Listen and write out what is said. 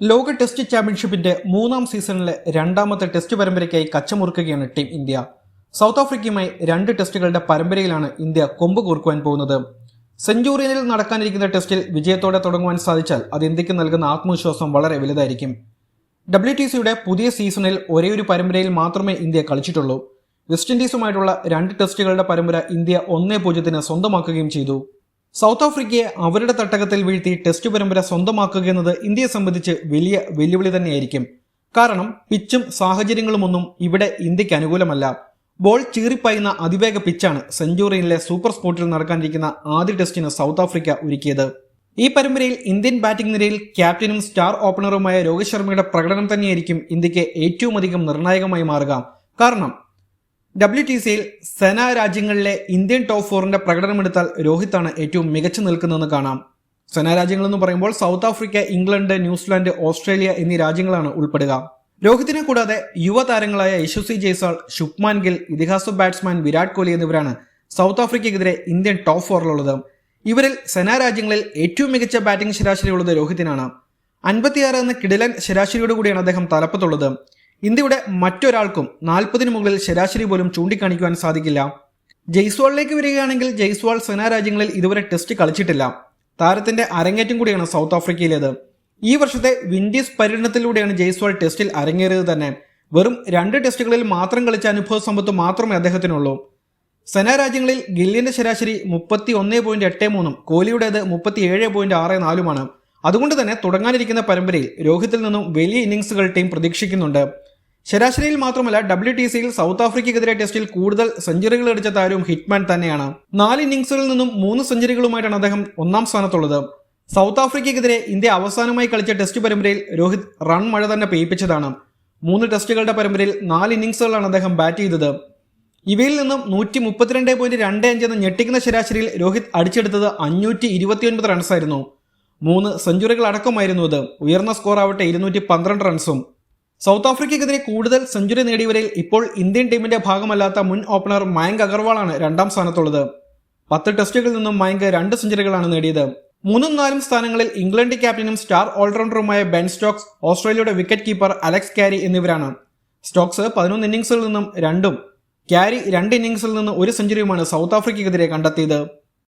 ലോക ടെസ്റ്റ് ചാമ്പ്യൻഷിപ്പിന്റെ മൂന്നാം സീസണിലെ രണ്ടാമത്തെ ടെസ്റ്റ് പരമ്പരയ്ക്കായി കച്ചമുറുക്കുകയാണ് ടീം ഇന്ത്യ. സൗത്ത് ആഫ്രിക്കയുമായി രണ്ട് ടെസ്റ്റുകളുടെ പരമ്പരയിലാണ് ഇന്ത്യ കൊമ്പ് കൂർക്കുവാൻ പോകുന്നത്. സെഞ്ചുറിയനിൽ നടക്കാനിരിക്കുന്ന ടെസ്റ്റിൽ വിജയത്തോടെ തുടങ്ങുവാൻ സാധിച്ചാൽ അത് ഇന്ത്യയ്ക്ക് നൽകുന്ന ആത്മവിശ്വാസം വളരെ വലുതായിരിക്കും. ഡബ്ല്യു ടി സിയുടെ പുതിയ സീസണിൽ ഒരേയൊരു പരമ്പരയിൽ മാത്രമേ ഇന്ത്യ കളിച്ചിട്ടുള്ളൂ. വെസ്റ്റ് ഇൻഡീസുമായിട്ടുള്ള രണ്ട് ടെസ്റ്റുകളുടെ പരമ്പര ഇന്ത്യ ഒന്നേ പൂജ്യത്തിന് സ്വന്തമാക്കുകയും ചെയ്തു. സൗത്ത് ആഫ്രിക്കയെ അവരുടെ തട്ടകത്തിൽ വീഴ്ത്തി ടെസ്റ്റ് പരമ്പര സ്വന്തമാക്കുക എന്നത് ഇന്ത്യയെ സംബന്ധിച്ച് വലിയ വെല്ലുവിളി തന്നെയായിരിക്കും. കാരണം പിച്ചും സാഹചര്യങ്ങളുമൊന്നും ഇവിടെ ഇന്ത്യയ്ക്ക് അനുകൂലമല്ല. ബോൾ ചീറിപ്പായുന്ന അതിവേഗ പിച്ചാണ് സെഞ്ചുറിയിലെ സൂപ്പർ സ്പോർട്ടിൽ നടക്കാനിരിക്കുന്ന ആദ്യ ടെസ്റ്റിന് സൗത്ത് ആഫ്രിക്ക ഒരുക്കിയത്. ഈ പരമ്പരയിൽ ഇന്ത്യൻ ബാറ്റിംഗ് നിരയിൽ ക്യാപ്റ്റനും സ്റ്റാർ ഓപ്പണറുമായ രോഹിത് ശർമ്മയുടെ പ്രകടനം തന്നെയായിരിക്കും ഇന്ത്യയ്ക്ക് ഏറ്റവും അധികം നിർണായകമായി മാറുക. കാരണം ഡബ്ല്യു ടി സിയിൽ സെന രാജ്യങ്ങളിലെ ഇന്ത്യൻ ടോപ്പ് ഫോറിന്റെ പ്രകടനമെടുത്താൽ രോഹിത്താണ് ഏറ്റവും മികച്ചു നിൽക്കുന്നതെന്ന് കാണാം. സെന രാജ്യങ്ങൾ എന്ന് പറയുമ്പോൾ South Africa England New Zealand Australia എന്നീ രാജ്യങ്ങളാണ് ഉൾപ്പെടുക. രോഹിത്തിനെ കൂടാതെ യുവതാരങ്ങളായ യശസ്വി ജയ്സാൾ ശുഭ്മാൻ ഗിൽ ഇതിഹാസ ബാറ്റ്സ്മാൻ വിരാട് കോഹ്ലി എന്നിവരാണ് സൗത്ത് ആഫ്രിക്കയ്ക്കെതിരെ ഇന്ത്യൻ ടോപ്പ് ഫോറിലുള്ളത്. ഇവരിൽ സെന രാജ്യങ്ങളിൽ ഏറ്റവും മികച്ച ബാറ്റിംഗ് ശരാശരി ഉള്ളത് രോഹിത്തിനാണ്. അൻപത്തിയാറ് എന്ന കിടിലൻ ശരാശരിയോടുകൂടിയാണ് അദ്ദേഹം തലപ്പത്തുള്ളത്. ഇന്ത്യയുടെ മറ്റൊരാൾക്കും നാൽപ്പതിന് മുകളിൽ ശരാശരി പോലും ചൂണ്ടിക്കാണിക്കുവാൻ സാധിക്കില്ല. ജയ്സ്വാളിലേക്ക് വരികയാണെങ്കിൽ ജയ്സ്വാൾ സേനാ രാജ്യങ്ങളിൽ ഇതുവരെ ടെസ്റ്റ് കളിച്ചിട്ടില്ല. താരത്തിന്റെ അരങ്ങേറ്റം കൂടിയാണ് സൗത്ത് ആഫ്രിക്കയിലേത്. ഈ വർഷത്തെ വിൻഡീസ് പര്യടനത്തിലൂടെയാണ് ജയ്സ്വാൾ ടെസ്റ്റിൽ അരങ്ങേറിയത് തന്നെ. വെറും രണ്ട് ടെസ്റ്റുകളിൽ മാത്രം കളിച്ച അനുഭവ സമ്പത്ത് മാത്രമേ അദ്ദേഹത്തിനുള്ളൂ. സെന രാജ്യങ്ങളിൽ ഗില്ലിന്റെ ശരാശരി മുപ്പത്തി ഒന്ന് പോയിന്റ് എട്ട് മൂന്നും കോഹ്ലിയുടേത് മുപ്പത്തി ഏഴ് പോയിന്റ് ആറ് നാലുമാണ്. അതുകൊണ്ട് തന്നെ തുടങ്ങാനിരിക്കുന്ന പരമ്പരയിൽ രോഹിത്തിൽ നിന്നും വലിയ ഇന്നിംഗ്സുകൾ ടീം പ്രതീക്ഷിക്കുന്നുണ്ട്. ശരാശരിയിൽ മാത്രമല്ല ഡബ്ല്യു ടി സിയിൽ സൗത്ത് ആഫ്രിക്കയ്ക്കെതിരെ ടെസ്റ്റിൽ കൂടുതൽ സെഞ്ചുറികൾ അടിച്ച താരവും ഹിറ്റ്മാൻ തന്നെയാണ്. നാല് ഇന്നിംഗ്സുകളിൽ നിന്നും മൂന്ന് സെഞ്ചുറികളുമായിട്ടാണ് അദ്ദേഹം ഒന്നാം സ്ഥാനത്തുള്ളത്. സൗത്ത് ആഫ്രിക്കയ്ക്കെതിരെ ഇന്ത്യ അവസാനമായി കളിച്ച ടെസ്റ്റ് പരമ്പരയിൽ രോഹിത് റൺ മഴ തന്നെ പെയ്പ്പിച്ചതാണ് മൂന്ന് ടെസ്റ്റുകളുടെ പരമ്പരയിൽ നാല് ഇന്നിംഗ്സുകളാണ് അദ്ദേഹം ബാറ്റ് ചെയ്തത്. ഇവയിൽ നിന്നും നൂറ്റി മുപ്പത്തിരണ്ട് പോയിന്റ് രണ്ട് അഞ്ച് എന്ന ഞെട്ടിക്കുന്ന ശരാശരിയിൽ രോഹിത് അടിച്ചെടുത്തത് അഞ്ഞൂറ്റി ഇരുപത്തിയൊൻപത് റൺസായിരുന്നു മൂന്ന് സെഞ്ചുറികൾ അടക്കമായിരുന്നു അത് ഉയർന്ന സ്കോർ ആവട്ടെ ഇരുന്നൂറ്റി പന്ത്രണ്ട് റൺസും സൗത്ത് ആഫ്രിക്കയ്ക്കെതിരെ കൂടുതൽ സെഞ്ചുറി നേടിയവരിൽ ഇപ്പോൾ ഇന്ത്യൻ ടീമിന്റെ ഭാഗമല്ലാത്ത മുൻ ഓപ്പണർ മയങ്ക് അഗർവാളാണ് രണ്ടാം സ്ഥാനത്തുള്ളത്. പത്ത് ടെസ്റ്റുകളിൽ നിന്നും മയങ്ക് രണ്ട് സെഞ്ചുറികളാണ് നേടിയത്. മൂന്നും നാലും സ്ഥാനങ്ങളിൽ ഇംഗ്ലണ്ട് ക്യാപ്റ്റനും സ്റ്റാർ ഓൾറൗണ്ടറുമായ ബെൻ സ്റ്റോക്സ് ഓസ്ട്രേലിയയുടെ വിക്കറ്റ് കീപ്പർ അലക്സ് ക്യാരി എന്നിവരാണ്. സ്റ്റോക്സ് പതിനൊന്ന് ഇന്നിംഗ്സിൽ നിന്നും രണ്ടും ക്യാരി രണ്ട് ഇന്നിംഗ്സിൽ നിന്ന് ഒരു സെഞ്ചുറിയുമാണ് സൗത്ത് ആഫ്രിക്കയ്ക്കെതിരെ കണ്ടെത്തിയത്.